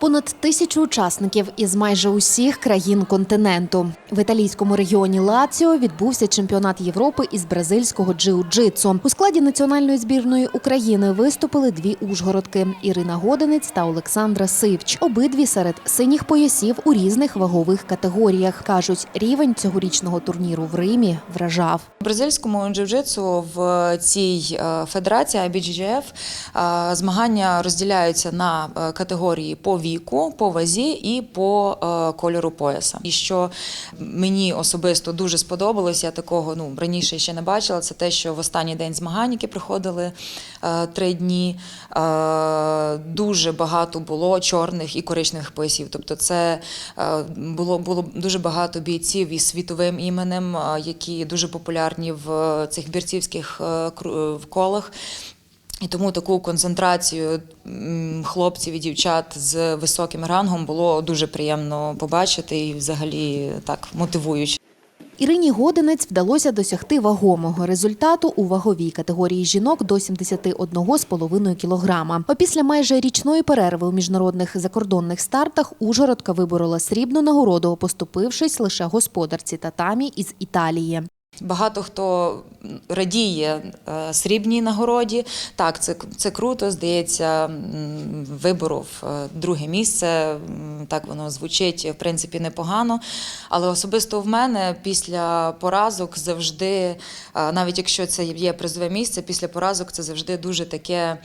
Понад тисячу учасників із майже усіх країн континенту. В італійському регіоні Лаціо відбувся чемпіонат Європи із бразильського джиу-джитсу. У складі національної збірної України виступили дві ужгородки Ірина Годинець та Олександра Сивч. Обидві серед синіх поясів у різних вагових категоріях. кажуть, рівень цьогорічного турніру в Римі вражав. У бразильському джиу-джитсу в цій е, федерації IBJJF е, змагання розділяються на е, категорії по віку, по вазі і по е, кольору пояса. І що мені особисто дуже сподобалось, я такого ну раніше ще не бачила. Це те, що в останній день змагань, які приходили е, три дні, е, дуже багато було чорних і коричневих поясів. Тобто, це було було дуже багато бійців із світовим іменем, які дуже популярні в цих бірцівських колах. І тому таку концентрацію хлопців і дівчат з високим рангом було дуже приємно побачити і взагалі так мотивуюче. Ірині Годинець вдалося досягти вагомого результату у ваговій категорії жінок до 71,5 кілограма. Опісля майже річної перерви у міжнародних закордонних стартах Ужгородка виборола срібну нагороду, поступившись лише господарці татамі із Італії. Багато хто радіє е, срібній нагороді. Так, це, це круто. Здається, виборов е, друге місце. Так воно звучить в принципі непогано. Але особисто в мене після поразок завжди, е, навіть якщо це є призове місце, після поразок це завжди дуже таке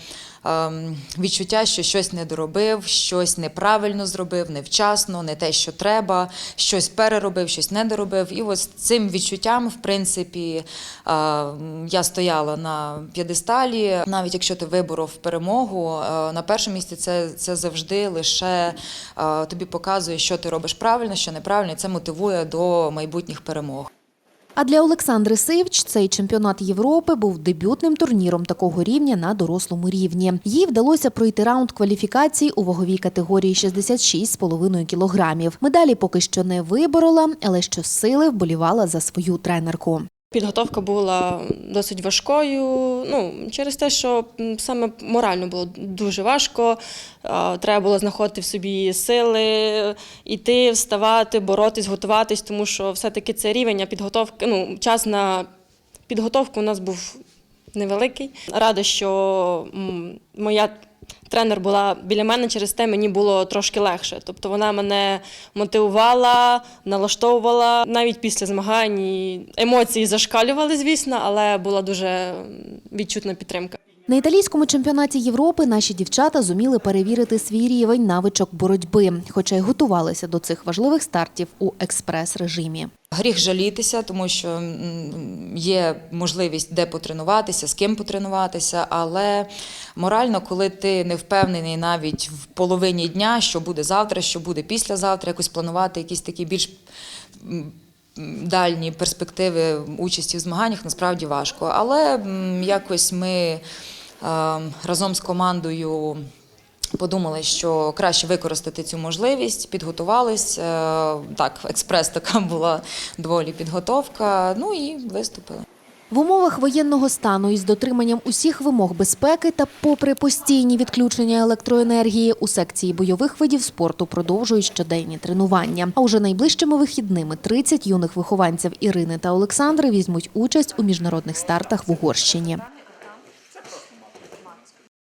відчуття, що щось не доробив, щось неправильно зробив, невчасно, не те, що треба, щось переробив, щось не доробив. І ось цим відчуттям, в принципі, е, я стояла на п'єдесталі. Навіть якщо ти виборов перемогу, е, на першому місці це, це завжди лише е, тобі показує, що ти робиш правильно, що неправильно, і це мотивує до майбутніх перемог. А для Олександри Сивч цей чемпіонат Європи був дебютним турніром такого рівня на дорослому рівні. Їй вдалося пройти раунд кваліфікації у ваговій категорії 66,5 кілограмів. Медалі поки що не виборола, але щосили вболівала за свою тренерку. Підготовка була досить важкою. Ну, через те, що саме морально було дуже важко. Треба було знаходити в собі сили, йти, вставати, боротись, готуватись, тому що все-таки це рівень, а підготовка, ну, час на підготовку у нас був невеликий. Рада, що моя тренер була біля мене, через те мені було трошки легше. Тобто вона мене мотивувала, налаштовувала. Навіть після змагань емоції зашкалювали, звісно, але була дуже відчутна підтримка. На італійському чемпіонаті Європи наші дівчата зуміли перевірити свій рівень навичок боротьби, хоча й готувалися до цих важливих стартів у експрес-режимі. Гріх жалітися, тому що є можливість де потренуватися, з ким потренуватися, але морально, коли ти не впевнений навіть в половині дня, що буде завтра, що буде післязавтра, якось планувати якісь такі більш дальні перспективи участі в змаганнях насправді важко. Але якось ми разом з командою. Подумали, що краще використати цю можливість, підготувались. Е, Так, експрес така була доволі підготовка. Ну і виступили. В умовах воєнного стану із дотриманням усіх вимог безпеки та попри постійні відключення електроенергії у секції бойових видів спорту продовжують щоденні тренування. А уже найближчими вихідними 30 юних вихованців Ірини та Олександри візьмуть участь у міжнародних стартах в Угорщині.